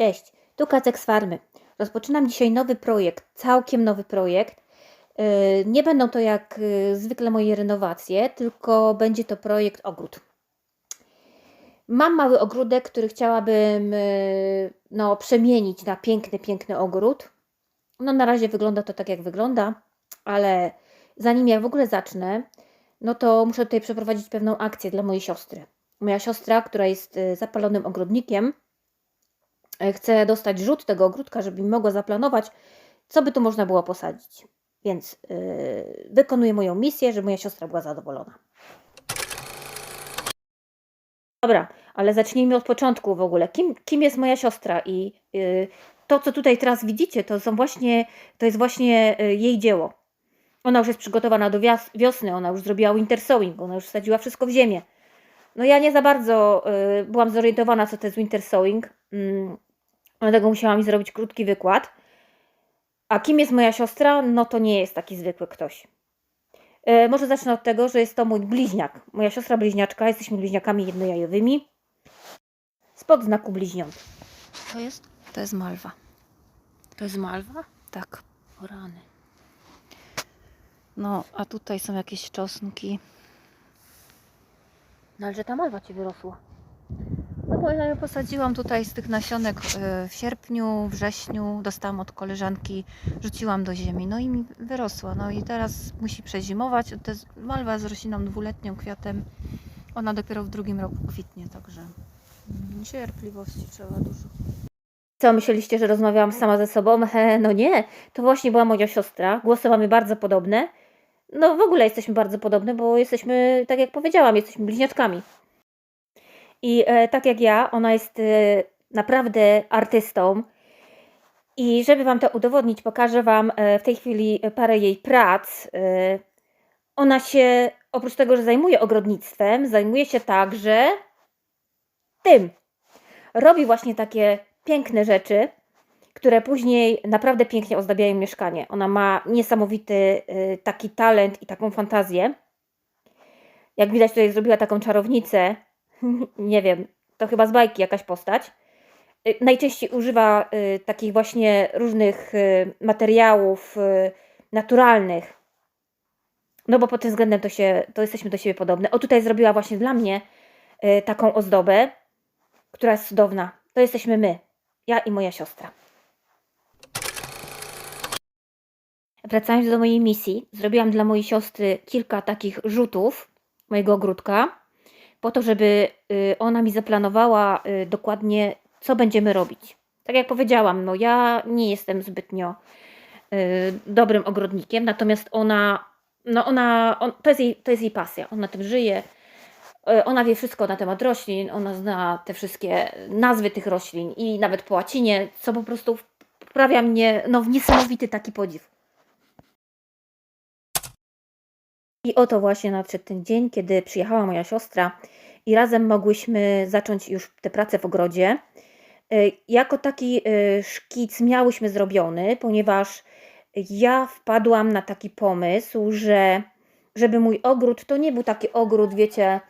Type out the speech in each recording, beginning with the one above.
Cześć, tu Kacek z Farmy. Rozpoczynam dzisiaj nowy projekt, całkiem nowy projekt. Yy, Nie będą to jak yy, zwykle moje renowacje, tylko będzie to projekt ogród. Mam mały ogródek, który chciałabym yy, no, przemienić na piękny, piękny ogród. No na razie wygląda to tak, jak wygląda, ale zanim ja w ogóle zacznę, no to muszę tutaj przeprowadzić pewną akcję dla mojej siostry. Moja siostra, która jest zapalonym ogrodnikiem, chcę dostać rzut tego ogródka, żeby mi mogła zaplanować, co by tu można było posadzić. Więc yy, wykonuję moją misję, żeby moja siostra była zadowolona. Dobra, ale zacznijmy od początku w ogóle. Kim, kim jest moja siostra? I yy, to, co tutaj teraz widzicie, to są właśnie, to jest właśnie yy, jej dzieło. Ona już jest przygotowana do wiosny, ona już zrobiła winter sowing, ona już wsadziła wszystko w ziemię. No ja nie za bardzo byłam zorientowana, co to jest winter sowing. Mm, Dlatego musiałam mi zrobić krótki wykład. A kim jest moja siostra? No to nie jest taki zwykły ktoś. E, może zacznę od tego, że jest to mój bliźniak. Moja siostra bliźniaczka, jesteśmy bliźniakami jednojajowymi. Spod znaku bliźniąt. To jest? To jest malwa. To jest malwa? Tak. O rany. No, a tutaj są jakieś czosnki. No ale że ta malwa ci wyrosła. Bo ja ją posadziłam tutaj z tych nasionek e, w sierpniu, wrześniu, dostałam od koleżanki, rzuciłam do ziemi, no i mi wyrosła. No i teraz musi przezimować. To jest malwa z rośliną dwuletnią kwiatem. Ona dopiero w drugim roku kwitnie, także cierpliwości trzeba dużo. Co, myśleliście, że rozmawiałam sama ze sobą? He, no nie, to właśnie była moja siostra. Głosy mamy bardzo podobne. No w ogóle jesteśmy bardzo podobne, bo jesteśmy, tak jak powiedziałam, jesteśmy bliźniaczkami. I e, tak jak ja, ona jest e, naprawdę artystą. I żeby Wam to udowodnić, pokażę Wam e, w tej chwili parę jej prac. E, ona się, oprócz tego, że zajmuje ogrodnictwem, zajmuje się także tym. Robi właśnie takie piękne rzeczy, które później naprawdę pięknie ozdabiają mieszkanie. Ona ma niesamowity e, taki talent i taką fantazję. Jak widać, tutaj zrobiła taką czarownicę. Nie wiem, to chyba z bajki jakaś postać. Y, Najczęściej używa y, takich właśnie różnych y, materiałów naturalnych. No bo pod tym względem to się, to jesteśmy do siebie podobne. O tutaj zrobiła właśnie dla mnie taką ozdobę, która jest cudowna. To jesteśmy my, ja i moja siostra. Wracając do mojej misji, zrobiłam dla mojej siostry kilka takich rzutów mojego ogródka, po to, żeby y, ona mi zaplanowała y, dokładnie, co będziemy robić. Tak jak powiedziałam, no ja nie jestem zbytnio y, dobrym ogrodnikiem, natomiast ona, no ona, on, to, jest jej, to jest jej pasja, ona tym żyje. Ona wie wszystko na temat roślin, ona zna te wszystkie nazwy tych roślin i nawet po łacinie, co po prostu wprawia mnie no, w niesamowity taki podziw. I oto właśnie nadszedł ten dzień, kiedy przyjechała moja siostra i razem mogłyśmy zacząć już te prace w ogrodzie. Y, Jako taki y, szkic miałyśmy zrobiony, ponieważ ja wpadłam na taki pomysł, że żeby mój ogród to nie był taki ogród, wiecie,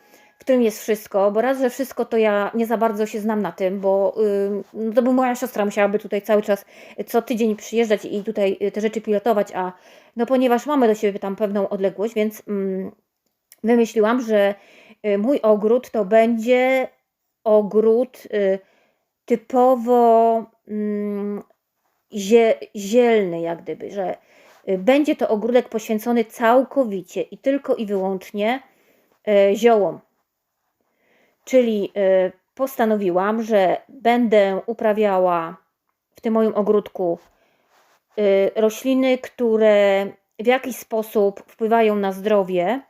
którym jest wszystko, bo raz, że wszystko to ja nie za bardzo się znam na tym, bo y, no to by moja siostra musiałaby tutaj cały czas y, co tydzień przyjeżdżać i tutaj y, te rzeczy pilotować, a no ponieważ mamy do siebie tam pewną odległość, więc wymyśliłam, że y, mój ogród to będzie ogród typowo zie, zielny, jak gdyby, że będzie to ogródek poświęcony całkowicie i tylko i wyłącznie ziołom. Czyli y, postanowiłam, że będę uprawiała w tym moim ogródku y, rośliny, które w jakiś sposób wpływają na zdrowie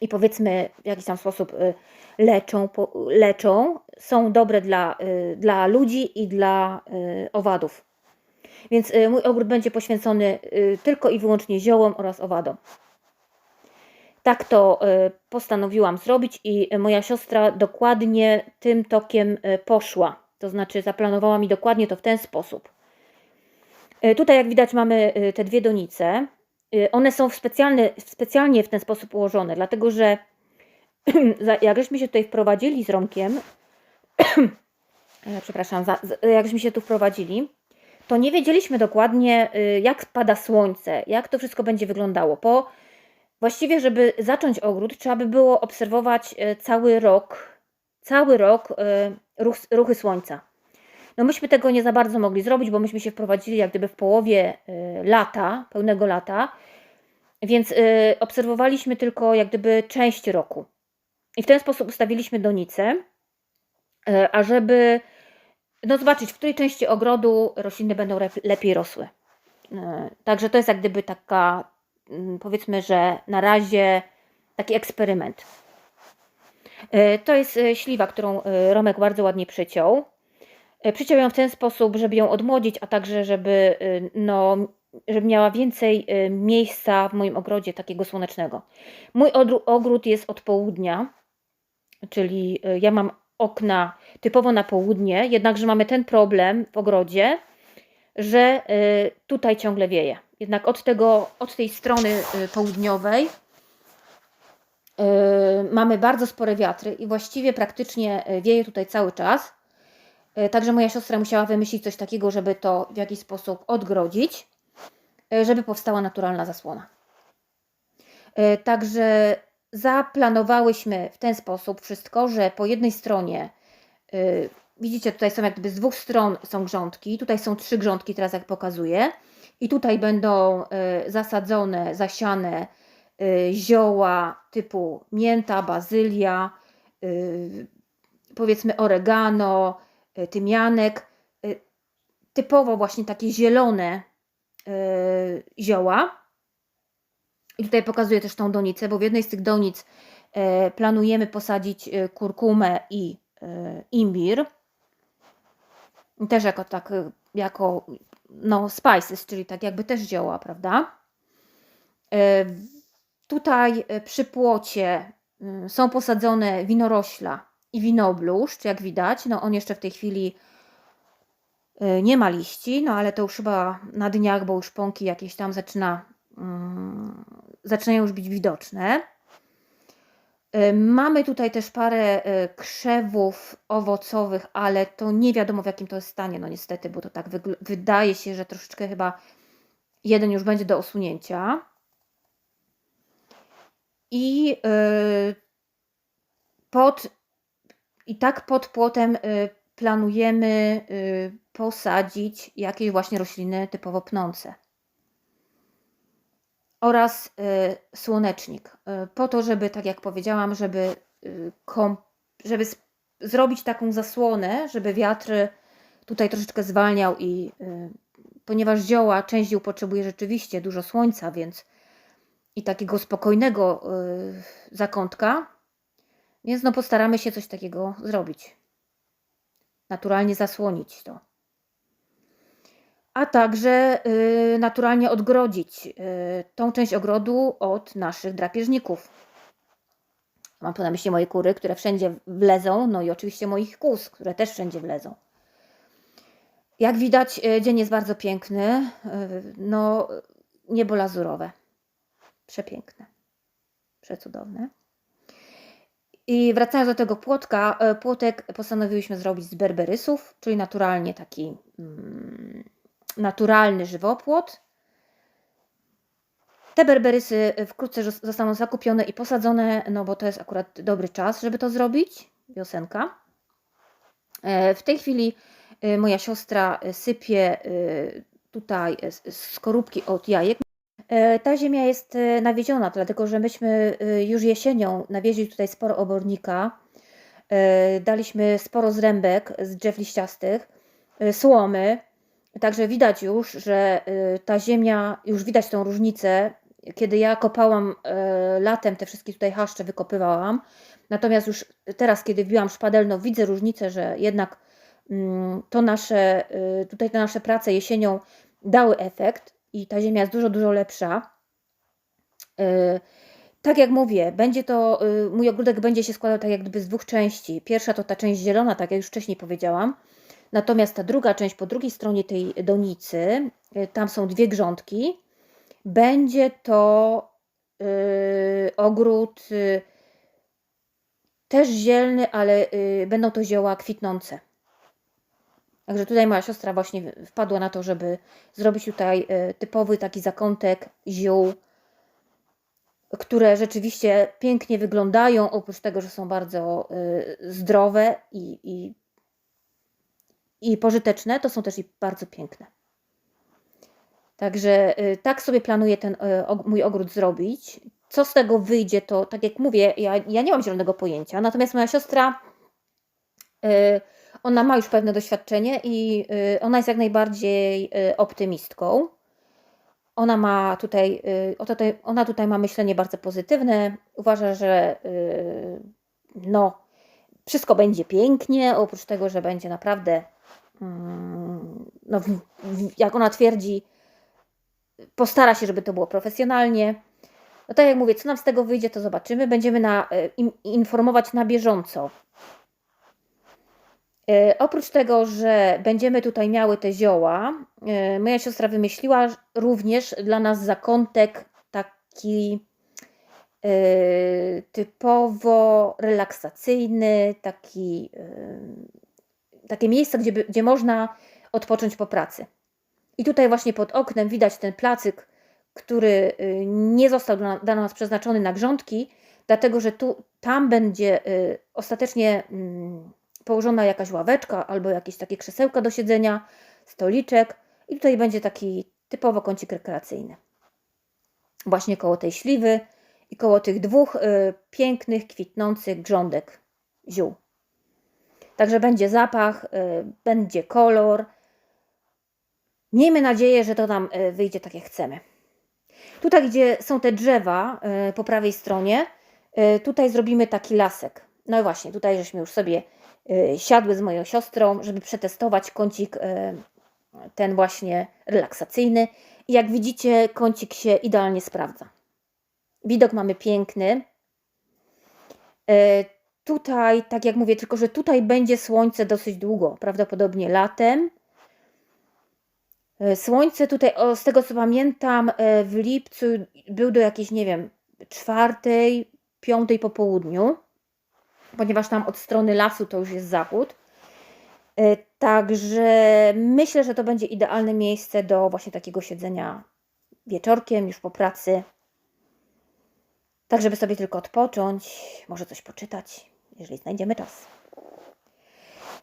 i powiedzmy w jakiś tam sposób y, leczą, leczą są dobre dla, dla ludzi i dla owadów. Więc mój ogród będzie poświęcony tylko i wyłącznie ziołom oraz owadom. Tak to y, postanowiłam zrobić i moja siostra dokładnie tym tokiem y, poszła. To znaczy zaplanowała mi dokładnie to w ten sposób. Y, Tutaj jak widać mamy te dwie donice. One są w specjalnie w ten sposób ułożone, dlatego że jak żeśmy się tutaj wprowadzili z Romkiem, e, przepraszam, jak żeśmy się tu wprowadzili, to nie wiedzieliśmy dokładnie, jak pada słońce, jak to wszystko będzie wyglądało. Po właściwie, żeby zacząć ogród, trzeba by było obserwować y, cały rok, cały rok y, ruch, ruchy słońca. No myśmy tego nie za bardzo mogli zrobić, bo myśmy się wprowadzili jak gdyby w połowie y, lata, pełnego lata, więc obserwowaliśmy tylko jak gdyby część roku. I w ten sposób ustawiliśmy donicę, y, ażeby no zobaczyć, w której części ogrodu rośliny będą lepiej rosły. Także to jest jak gdyby taka, powiedzmy, że na razie taki eksperyment. Y, To jest y, śliwa, którą y, Romek bardzo ładnie przyciął. Przyciął ją w ten sposób, żeby ją odmłodzić, a także żeby, no, żeby miała więcej miejsca w moim ogrodzie takiego słonecznego. Mój ogród jest od południa, czyli ja mam okna typowo na południe, jednakże mamy ten problem w ogrodzie, że tutaj ciągle wieje. Jednak od, tego, od tej strony y, południowej y, mamy bardzo spore wiatry i właściwie praktycznie y, wieje tutaj cały czas. Także moja siostra musiała wymyślić coś takiego, żeby to w jakiś sposób odgrodzić, żeby powstała naturalna zasłona. Także zaplanowałyśmy w ten sposób wszystko, że po jednej stronie, widzicie, tutaj są jak gdyby z dwóch stron są grządki, tutaj są trzy grządki, teraz jak pokazuję, i tutaj będą y, zasadzone, zasiane y, zioła typu mięta, bazylia, y, powiedzmy oregano, tymianek, typowo właśnie takie zielone zioła. I tutaj pokazuję też tą donicę, bo w jednej z tych donic e, planujemy posadzić e, kurkumę i e, imbir. Też jako tak, e, jako no spices, czyli tak jakby też zioła, prawda? E, Tutaj e, przy płocie mm, są posadzone winorośla i winobluszcz, jak widać. No on jeszcze w tej chwili e, nie ma liści, no ale to już chyba na dniach, bo już pąki jakieś tam zaczyna, mm, zaczynają już być widoczne. E, Mamy tutaj też parę e, krzewów owocowych, ale to nie wiadomo w jakim to jest stanie, no niestety, bo to tak wydaje się, że troszeczkę chyba jeden już będzie do usunięcia. I e, pod, i tak pod płotem planujemy posadzić jakieś właśnie rośliny typowo pnące oraz y, słonecznik. Y, po to, żeby, tak jak powiedziałam, żeby, y, żeby zrobić taką zasłonę, żeby wiatr tutaj troszeczkę zwalniał i ponieważ zioła, część ziół potrzebuje rzeczywiście dużo słońca, więc i takiego spokojnego zakątka, więc no postaramy się coś takiego zrobić. Naturalnie zasłonić to a także y, naturalnie odgrodzić y, tą część ogrodu od naszych drapieżników. Mam tu na myśli moje kury, które wszędzie wlezą, no i oczywiście moich kóz, które też wszędzie wlezą. Jak widać, y, dzień jest bardzo piękny, no niebo lazurowe, przepiękne, przecudowne. I wracając do tego płotka, płotek postanowiłyśmy zrobić z berberysów, czyli naturalnie taki mm, naturalny żywopłot. Te berberysy wkrótce zos- zostaną zakupione i posadzone, no bo to jest akurat dobry czas, żeby to zrobić, wiosenka. E, W tej chwili e, moja siostra e, sypie e, tutaj skorupki od jajek. E, Ta ziemia jest nawieziona, dlatego że myśmy już jesienią nawieźli tutaj sporo obornika. E, Daliśmy sporo zrębek z drzew liściastych, słomy. Także widać już, że y, ta ziemia, już widać tą różnicę. Kiedy ja kopałam e, latem, te wszystkie tutaj haszcze wykopywałam. Natomiast już teraz, kiedy wbiłam szpadelno, widzę różnicę, że jednak mm, to nasze, y, tutaj te nasze prace jesienią dały efekt i ta ziemia jest dużo, dużo lepsza. Y, Tak jak mówię, będzie to, y, mój ogródek będzie się składał tak jak gdyby z dwóch części. Pierwsza to ta część zielona, tak jak już wcześniej powiedziałam. Natomiast ta druga część po drugiej stronie tej donicy, y, tam są dwie grządki, będzie to y, ogród y, też zielny, ale y, będą to zioła kwitnące. Także tutaj moja siostra właśnie wpadła na to, żeby zrobić tutaj e, typowy taki zakątek ziół, które rzeczywiście pięknie wyglądają, oprócz tego, że są bardzo e, zdrowe i, i, i pożyteczne, to są też i bardzo piękne. Także e, tak sobie planuję ten mój ogród zrobić. Co z tego wyjdzie, to tak jak mówię, ja, ja nie mam zielonego pojęcia. Natomiast moja siostra ona ma już pewne doświadczenie i y, ona jest jak najbardziej y, optymistką. Ona ma tutaj, y, ona tutaj ma myślenie bardzo pozytywne. Uważa, że no, wszystko będzie pięknie, oprócz tego, że będzie naprawdę, no, jak ona twierdzi, postara się, żeby to było profesjonalnie. No tak jak mówię, co nam z tego wyjdzie, to zobaczymy. Będziemy na, informować na bieżąco E, oprócz tego, że będziemy tutaj miały te zioła, e, moja siostra wymyśliła również dla nas zakątek taki e, typowo relaksacyjny, taki, takie miejsce, gdzie, gdzie można odpocząć po pracy. I tutaj właśnie pod oknem widać ten placyk, który nie został dla, nas przeznaczony na grządki, dlatego że tu, tam będzie ostatecznie mm, położona jakaś ławeczka albo jakieś takie krzesełka do siedzenia, stoliczek i tutaj będzie taki typowo kącik rekreacyjny. Właśnie koło tej śliwy i koło tych dwóch y, pięknych, kwitnących grządek ziół. Także będzie zapach, y, będzie kolor. Miejmy nadzieję, że to nam y, wyjdzie tak jak chcemy. Tutaj, gdzie są te drzewa y, po prawej stronie, tutaj zrobimy taki lasek. No i właśnie, tutaj żeśmy już sobie siadły z moją siostrą, żeby przetestować kącik ten właśnie relaksacyjny. I jak widzicie, kącik się idealnie sprawdza. Widok mamy piękny. Tutaj, tak jak mówię, tylko że tutaj będzie słońce dosyć długo, prawdopodobnie latem. Słońce tutaj, z tego co pamiętam, w lipcu był do jakiejś, nie wiem, czwartej, piątej po południu ponieważ tam od strony lasu to już jest zachód. E, także myślę, że to będzie idealne miejsce do właśnie takiego siedzenia wieczorkiem, już po pracy. Tak, żeby sobie tylko odpocząć, może coś poczytać, jeżeli znajdziemy czas.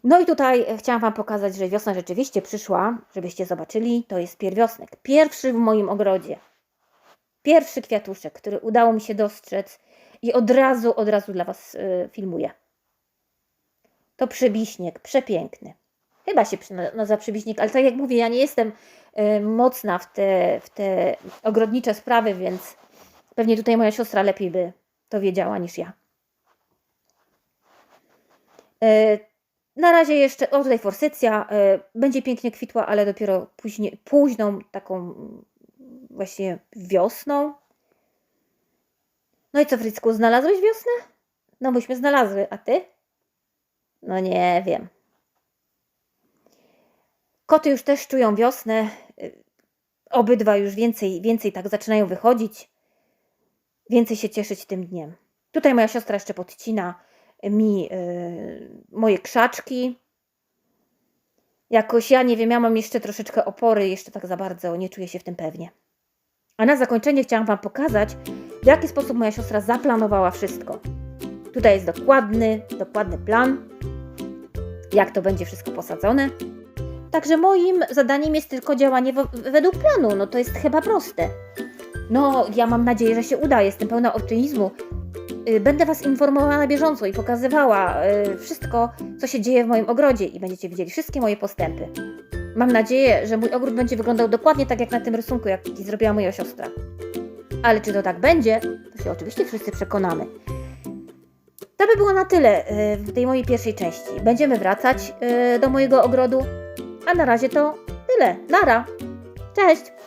No i tutaj chciałam Wam pokazać, że wiosna rzeczywiście przyszła, żebyście zobaczyli. To jest pierwiosnek. Pierwszy w moim ogrodzie. Pierwszy kwiatuszek, który udało mi się dostrzec i od razu, od razu dla Was y, filmuję. To przebiśnieg, przepiękny. Chyba się nazywa przebiśnieg, ale tak jak mówię, ja nie jestem y, mocna w te, w te ogrodnicze sprawy, więc pewnie tutaj moja siostra lepiej by to wiedziała niż ja. Y, na razie jeszcze, o tutaj forsycja, będzie pięknie kwitła, ale dopiero później, późną, taką właśnie wiosną, no i co, Frycku, znalazłeś wiosnę? No myśmy znalazły, a ty? No nie wiem. Koty już też czują wiosnę. Obydwa już więcej, więcej tak zaczynają wychodzić. Więcej się cieszyć tym dniem. Tutaj moja siostra jeszcze podcina mi yy, moje krzaczki. Jakoś ja nie wiem, ja mam jeszcze troszeczkę opory, jeszcze tak za bardzo nie czuję się w tym pewnie. A na zakończenie chciałam Wam pokazać, w jaki sposób moja siostra zaplanowała wszystko. Tutaj jest dokładny, dokładny plan, jak to będzie wszystko posadzone. Także moim zadaniem jest tylko działanie według planu. No to jest chyba proste. No, ja mam nadzieję, że się uda. Jestem pełna optymizmu. Y, będę Was informowała na bieżąco i pokazywała y, wszystko, co się dzieje w moim ogrodzie i będziecie widzieli wszystkie moje postępy. Mam nadzieję, że mój ogród będzie wyglądał dokładnie tak jak na tym rysunku, jaki zrobiła moja siostra. Ale czy to tak będzie, to się oczywiście wszyscy przekonamy. To by było na tyle e, w tej mojej pierwszej części. Będziemy wracać do mojego ogrodu, a na razie to tyle. Nara! Cześć!